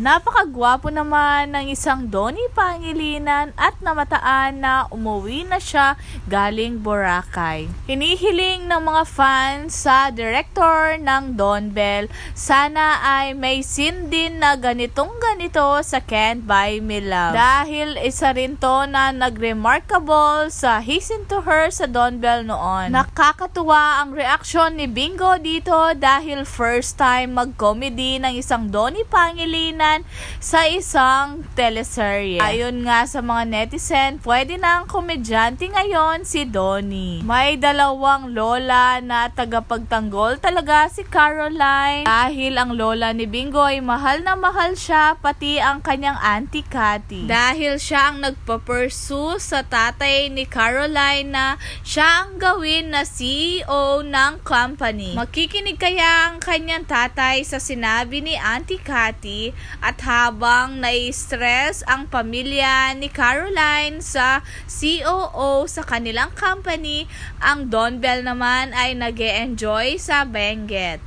Napakagwapo naman ng isang Donnie Pangilinan at namataan na umuwi na siya galing Boracay. Hinihiling ng mga fans sa director ng Don Bell, sana ay may scene din na ganitong ganito sa Can't Buy Me Love. Dahil isa rin to na nag-remarkable sa He's Into Her sa Don Bell noon. Nakakatuwa ang reaksyon ni Bingo dito dahil first time mag-comedy ng isang Donnie Pangilinan sa isang teleserye. Ayon nga sa mga netizen, pwede na ang komedyante ngayon si Donnie. May dalawang lola na tagapagtanggol talaga si Caroline dahil ang lola ni Bingo ay mahal na mahal siya pati ang kanyang auntie Cathy. Dahil siya ang nagpa-pursue sa tatay ni Caroline na siya ang gawin na CEO ng company. Makikinig kaya ang kanyang tatay sa sinabi ni Auntie Cathy at habang nai-stress ang pamilya ni Caroline sa COO sa kanilang company, ang Don Bell naman ay nag enjoy sa Benguet.